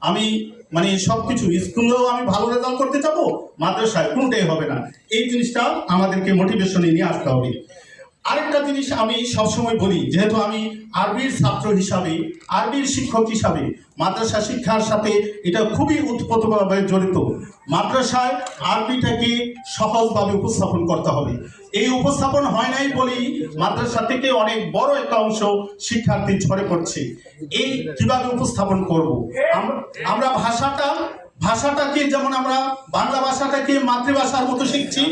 আমি মানে সবকিছু, স্কুলেও আমি ভালো রেজাল্ট করতে যাব মাদ্রাসায় কোনটাই হবে না। এই জিনিসটা আমাদেরকে মোটিভেশনে নিয়ে আসতে হবে। আরেকটা জিনিস আমি সবসময় বলি, যেহেতু আমি আরবির ছাত্র হিসাবে, আরবির শিক্ষক হিসাবে মাদ্রাসা শিক্ষার সাথে এটা খুবই উৎপতভাবে জড়িত। মাদ্রাসায় আরবিটাকে সহজভাবে উপস্থাপন করতে হবে। এই উপস্থাপন হয় নাই বলেই মাদ্রাসা থেকে অনেক বড় একটা অংশ শিক্ষার্থী ঝরে পড়ছে। এই কীভাবে উপস্থাপন করব? আমরা- আমরা ভাষাটা ভাষাটাকে যেমন আমরা বাংলা ভাষাটাকে মাতৃভাষার মতো শিখছি,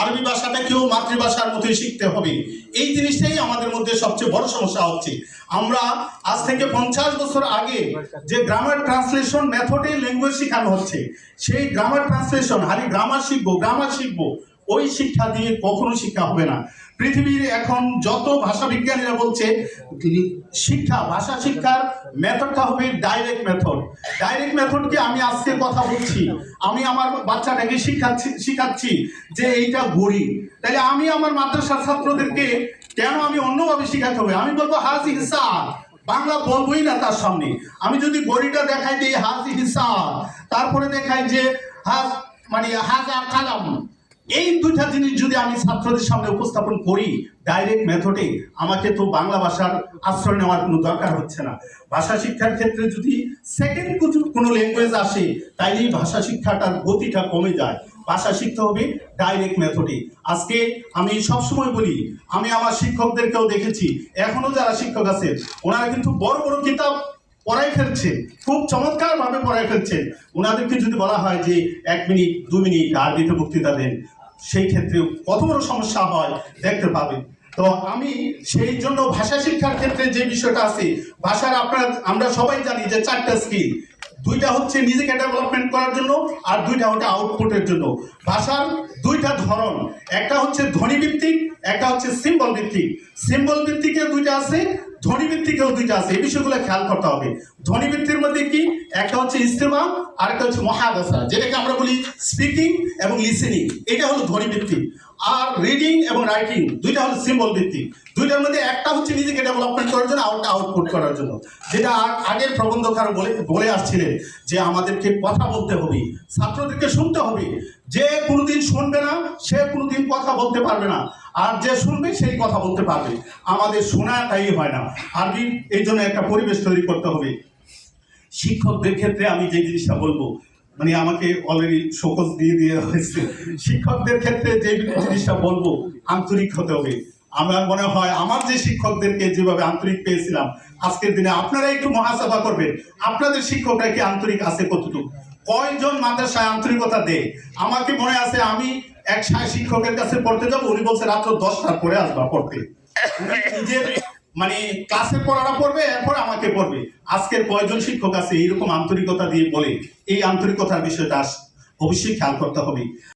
আরবি ভাষাটাকেও মাতৃভাষার মতোই শিখতে হবে। এই জিনিসটাই আমাদের মধ্যে সবচেয়ে বড় সমস্যা হচ্ছে। আমরা আজ থেকে পঞ্চাশ বছর আগে যে গ্রামার ট্রান্সলেশন মেথডে ল্যাঙ্গুয়েজ শেখানো হচ্ছে, সেই গ্রামার ট্রান্সলেশন হারি গ্রামার শিখব গ্রামার শিখব ওই শিক্ষা দিয়ে কখনো শিক্ষা হবে না। পৃথিবীর এখন যত ভাষা বিজ্ঞানীরা বলছে শিক্ষা, ভাষা শিক্ষার মেথডটা হবে ডাইরেক্ট মেথড ডাইরেক্ট মেথডকে আমি আজকে কথা বলছি। আমি আমার বাচ্চাটাকে শিখাচ্ছি শিখাচ্ছি যে এইটা ঘড়ি। তাহলে আমি আমার মাদ্রাসার ছাত্রদেরকে কেন আমি অন্যভাবে শিখাতে হবে? আমি বলব, হাজি হিসাব বাংলা বলবোই না তার সামনে। আমি যদি গড়িটা দেখাই দিই, হাজি হিসাব তারপরে দেখাই যে, হাজ মানে হাজা কালাম। এই দুইটা জিনিস যদি আমি ছাত্রদের সামনে উপস্থাপন করি ডাইরেক্ট মেথডে আমাকে তো বাংলা ভাষার আশ্রয় নেওয়ার কোনো দরকার হচ্ছে না। ভাষা শিক্ষার ক্ষেত্রে যদি সেকেন্ড কোনো ল্যাঙ্গুয়েজ আসে, তাইলেই ভাষা শিক্ষাটার গতিটা কমে যায়। ভাষা শিখতে হবে ডাইরেক্ট মেথডে আজকে আমি সবসময় বলি, আমি আমার শিক্ষকদেরকেও দেখেছি, এখনও যারা শিক্ষক আছে ওনারা কিন্তু বড় বড় কিতাব পড়াই ফেলছে। খুব চমৎকার ভাবে পড়াই ফেলছে। ওনাদেরকে যদি বলা হয় যে, এক মিনিট, দু মিনিট আরবিতে বক্তৃতা দেন, সেই ক্ষেত্রে কত বড় সমস্যা হয়, দেখতে পাবেন। তো আমি সেই জন্য ভাষা শিক্ষার ক্ষেত্রে যে বিষয়টা আছে, ভাষার আপনার, আমরা সবাই জানি যে চারটা স্কিল দুইটা হচ্ছে নিজেকে ডেভেলপমেন্ট করার জন্য আর দুইটা হচ্ছে আউটপুটের জন্য। ভাষার দুইটা ধরন, একটা হচ্ছে ধ্বনি ভিত্তিক একটা হচ্ছে সিম্বল ভিত্তিক। সিম্বল ভিত্তিকে দুইটা আছে ধ্বনি কেউ দুইটা আছে, এই বিষয়গুলো খেয়াল করতে হবে। ধ্বনি ভিত্তির মধ্যে কি? একটা হচ্ছে ইস্তেমা আর একটা হচ্ছে মহাদশা, যেটাকে আমরা বলি স্পিকিং এবং লিসেনিং এটা হলো ধনীবৃত্তি আর রিডিং এবং রাইটিং দুইটা হলো সিম্বল ভিত্তিক। দুইটার মধ্যে একটা হচ্ছে নিজেকে ডেভেলপমেন্ট করার জন্য, আরেকটা আউটপুট করার জন্য। যেটা আগের প্রবন্ধকার বলে বলে আসছিলেন যে আমাদেরকে কথা বলতে হবে, ছাত্রদেরকে শুনতে হবে। যে কোনোদিন শুনবে না, সে কোনোদিন কথা বলতে পারবে না। আর যে শুনবে, সেই কথা বলতে পারবে। আমাদের শোনাটাই হয় না। আরবি, এই জন্য একটা পরিবেশ তৈরি করতে হবে। শিক্ষকদের ক্ষেত্রে আমি যে জিনিসটা বলব মানে আমাকে অলরেডি শোকজ দিয়ে দিয়ে হয়েছে। শিক্ষকদের ক্ষেত্রে যে জিনিসটা বলব, আন্তরিক হতে হবে। আমার মনে হয়, আমার যে শিক্ষকদেরকে যেভাবে আন্তরিক পেয়েছিলাম, আজকের দিনে আপনারা একটু মহাসভা করবেন। আপনাদের শিক্ষকরা কি আন্তরিক আছে কতটুকু? কয়জন মাদ্রাসায় আন্তরিকতা দেয়? আমাকে মনে আছে, আমি এক শিক্ষকের কাছে পড়তে যাব, উনি বলছে, রাত্র দশটার পরে আসবা পড়তে। মানে ক্লাসে পড়াটা পড়বে, এরপর আমাকে পড়বে আজকের কয়েকজন শিক্ষক আছে, এইরকম আন্তরিকতা দিয়ে বলে। এই আন্তরিকতার বিষয়টা অবশ্যই খেয়াল করতে হবে।